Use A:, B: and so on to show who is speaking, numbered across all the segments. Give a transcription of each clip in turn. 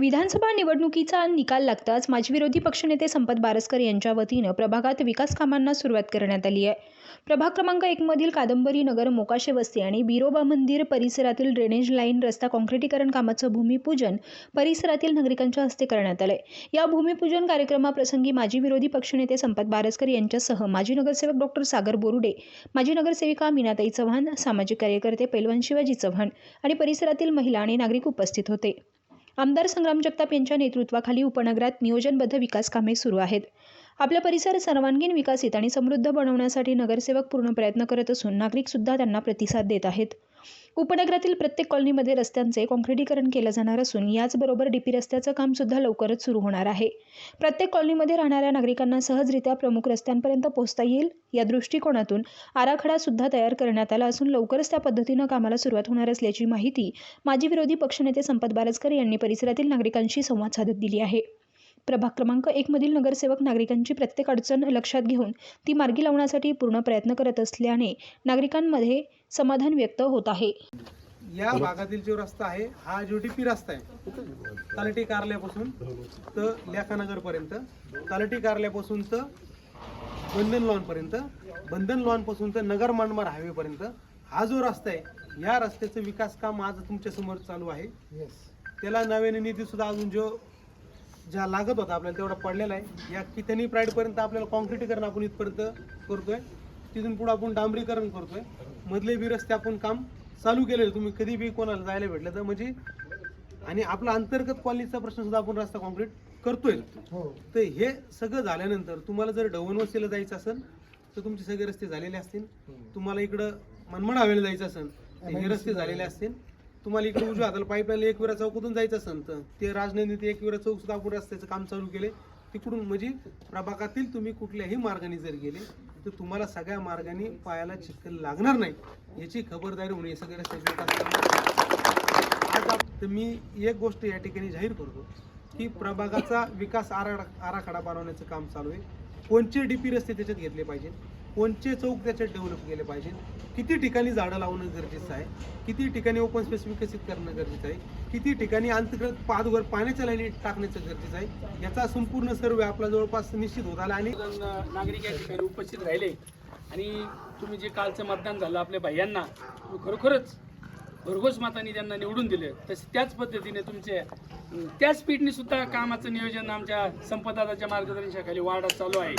A: विधानसभा निवडणुकीचा निकाल लागताच माजी विरोधी पक्षनेते संपत बारस्कर यांच्या वतीनं प्रभागात विकास कामांना सुरुवात करण्यात आली आहे. प्रभाग क्रमांक एकमधील कादंबरी नगर मोकाशे वस्ती आणि बिरोबा मंदिर परिसरातील ड्रेनेज लाईन रस्ता काँक्रिटीकरण कामाचं भूमिपूजन परिसरातील नागरिकांच्या हस्ते करण्यात आलंय. या भूमिपूजन कार्यक्रमाप्रसंगी माजी विरोधी पक्षनेते संपत बारस्कर यांच्यासह माजी नगरसेवक डॉक्टर सागर बोरुडे माजी नगरसेविका मीनाताई चव्हाण सामाजिक कार्यकर्ते पैलवान शिवाजी चव्हाण आणि परिसरातील महिला आणि नागरिक उपस्थित होते. आमदार संग्राम जगताप यांच्या नेतृत्वाखाली उपनगरात नियोजनबद्ध विकास कामे सुरू आहेत. आपला परिसर सर्वांगीण विकसित आणि समृद्ध बनवण्यासाठी नगरसेवक पूर्ण प्रयत्न करत असून नागरिकसुद्धा त्यांना प्रतिसाद देत आहेत. उपनगरातील प्रत्येक कॉलनीमध्ये रस्त्यांचे काँक्रिटीकरण केलं जाणार असून याचबरोबर डीपी रस्त्याचं काम सुद्धा लवकरच सुरू होणार आहे. प्रत्येक कॉलनीमध्ये राहणाऱ्या नागरिकांना सहजरित्या प्रमुख रस्त्यांपर्यंत पोहोचता येईल या दृष्टिकोनातून आराखडा सुद्धा तयार करण्यात आला असून लवकरच त्या पद्धतीनं कामाला सुरुवात होणार असल्याची माहिती माजी विरोधी पक्षनेते संपत बारस्कर यांनी परिसरातील नागरिकांशी संवाद साधत दिली आहे. प्रभाग क्रमांक एकमधील नगरसेवक नागरिकांची प्रत्येक अडचण लक्षात घेऊन ती मार्गी लावण्यासाठी पूर्ण प्रयत्न करत असल्याने नागरिकांमध्ये समाधान व्यक्त होत आहे.
B: या भागातील जो रस्ता आहे हा जो डीपी रस्ता आहे. तलाठी कार्यालयापासून तर लेखानगर पर्यंत तलाठी कार्यालयापासून तर बंधन लॉन पर्यंत बंधन लॉनपासून तर नगर मानमार हायवे पर्यंत हा जो रस्ता आहे या रस्त्याचं विकास काम आज तुमच्यासमोर चालू आहे. त्याला नव्याने निधी सुद्धा अजून जो ज्या लागत होता आपल्याला तेवढा पडलेला आहे. या कितनी प्राईड पर्यंत आपल्याला कॉन्क्रिटीकरण आपण इथपर्यंत करतोय. तिथून पुढे आपण डांबरीकरण करतोय. मधले बी रस्ते आपण काम चालू केलेले. तुम्ही कधी बी कोणाला जायला भेटलं तर म्हणजे आणि आपला अंतर्गत कॉलनीचा प्रश्न सुद्धा आपण रस्ता कॉन्क्रीट करतोय. तर हे सगळं झाल्यानंतर तुम्हाला जर ढवण वस्तीला जायचं असेल तर तुमचे सगळे रस्ते झालेले असतील. तुम्हाला इकडं मनमड हवेला जायचं असेल तर हे रस्ते झालेले असतील. तुम्हाला इकडे उजव्या हाताला पाईपलाईन एकविरा चौकातून जायचं असेल तर ते राजनंदी ते एकविरा चौक सुद्धा आपण रस्त्याचं काम चालू केले. तिकडून म्हणजे प्रभागातील तुम्ही कुठल्याही मार्गाने जर गेले तर तुम्हाला सगळ्या मार्गाने पायाला चिखल लागणार नाही. याची खबरदारी होणे सगळे रस्त्याचे आज तर मी एक गोष्ट या ठिकाणी जाहीर करतो की प्रभागाचा विकास आराखडा आराखडा बनवण्याचं काम चालू आहे. कोणचे डीपी रस्ते त्याच्यात घेतले पाहिजे कोणचे चौक त्याच्यात डेव्हलप केले पाहिजेत? किती ठिकाणी झाडं लावणं गरजेचं आहे? किती ठिकाणी ओपन स्पेस विकसित करणं गरजेचं आहे? किती ठिकाणी अंतर्गत पादवर पाण्याच्या लाईनी टाकण्याचं गरजेचं आहे? याचा संपूर्ण सर्वे आपला जवळपास निश्चित होत आला आणि
C: नागरिक या ठिकाणी उपस्थित राहिले. आणि तुम्ही जे कालचं मतदान झालं आपल्या भाईयांना खरोखरच भरघोस मतांनी त्यांना निवडून दिले. तसे त्याच पद्धतीने तुमचे त्या स्पीडने सुद्धा कामाचं नियोजन आमच्या संपदाच्या मार्गदर्शनाखाली वाढत चालू आहे.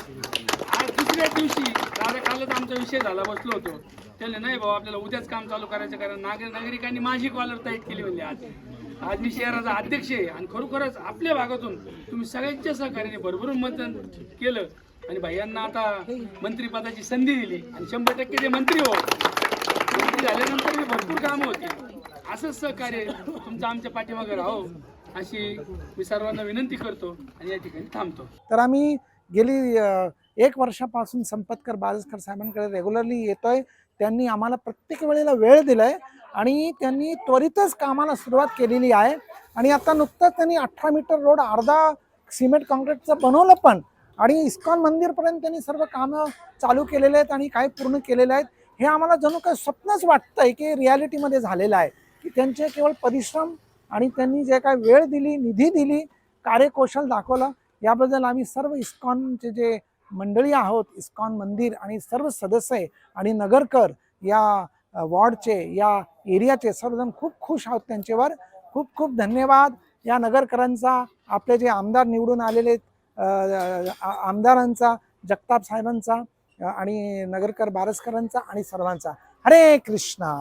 C: आज दुसऱ्या दिवशी दादा कालच आमचा विषय झाला बसलो होतो. त्याने नाही भाऊ आपल्याला उद्याच काम चालू करायचं कारण नागरिक नागरिकांनी माझी कॉलर तयार केली म्हणजे आज. आज मी शहराचा अध्यक्ष आहे आणि खरोखरच आपल्या भागातून तुम्ही सगळ्यांच्या सहकार्याने भरभरून मतदान केलं आणि भाईयांना आता मंत्रीपदाची संधी दिली आणि शंभर टक्के ते मंत्री हो. मंत्री झाल्यानंतर मी भरपूर कामं होती. असंच सहकार्य तुमचं आमच्या पाठीमागे राहो. अशी मी सर्वांना विनंती करतो आणि या ठिकाणी थांबतो.
D: तर आम्ही गेली एक वर्षापासून संपतकर बाजसकर साहेबांकडे रेग्युलरली येतोय. त्यांनी आम्हाला प्रत्येक वेळेला वेळ दिलाय आणि त्यांनी त्वरितच कामाला सुरुवात केलेली आहे. आणि आता नुकतंच त्यांनी अठरा मीटर रोड अर्धा सिमेंट कॉन्क्रीटचं बनवलं पण आणि इस्कॉन मंदिरपर्यंत त्यांनी सर्व कामं चालू केलेले आहेत आणि काही पूर्ण केलेले आहेत. हे आम्हाला जणू काही स्वप्नच वाटतंय की रियालिटीमध्ये झालेलं आहे. की त्यांचे केवळ परिश्रम आणि त्यांनी जे काय वेळ दिली निधी दिली कार्यकौशल दाखवलं याबद्दल आम्ही सर्व इस्कॉनचे जे मंडळी आहोत इस्कॉन मंदिर आणि सर्व सदस्य आणि नगरकर या वॉर्डचे या एरियाचे सर्वजण खूप खुश आहोत त्यांच्यावर. खूप खूप धन्यवाद. या नगरकरांचा आपले जे आमदार निवडून आलेले आमदारांचा जगताप साहेबांचा आणि नगरकर बारसकरांचा आणि सर्वांचा. हरे कृष्णा!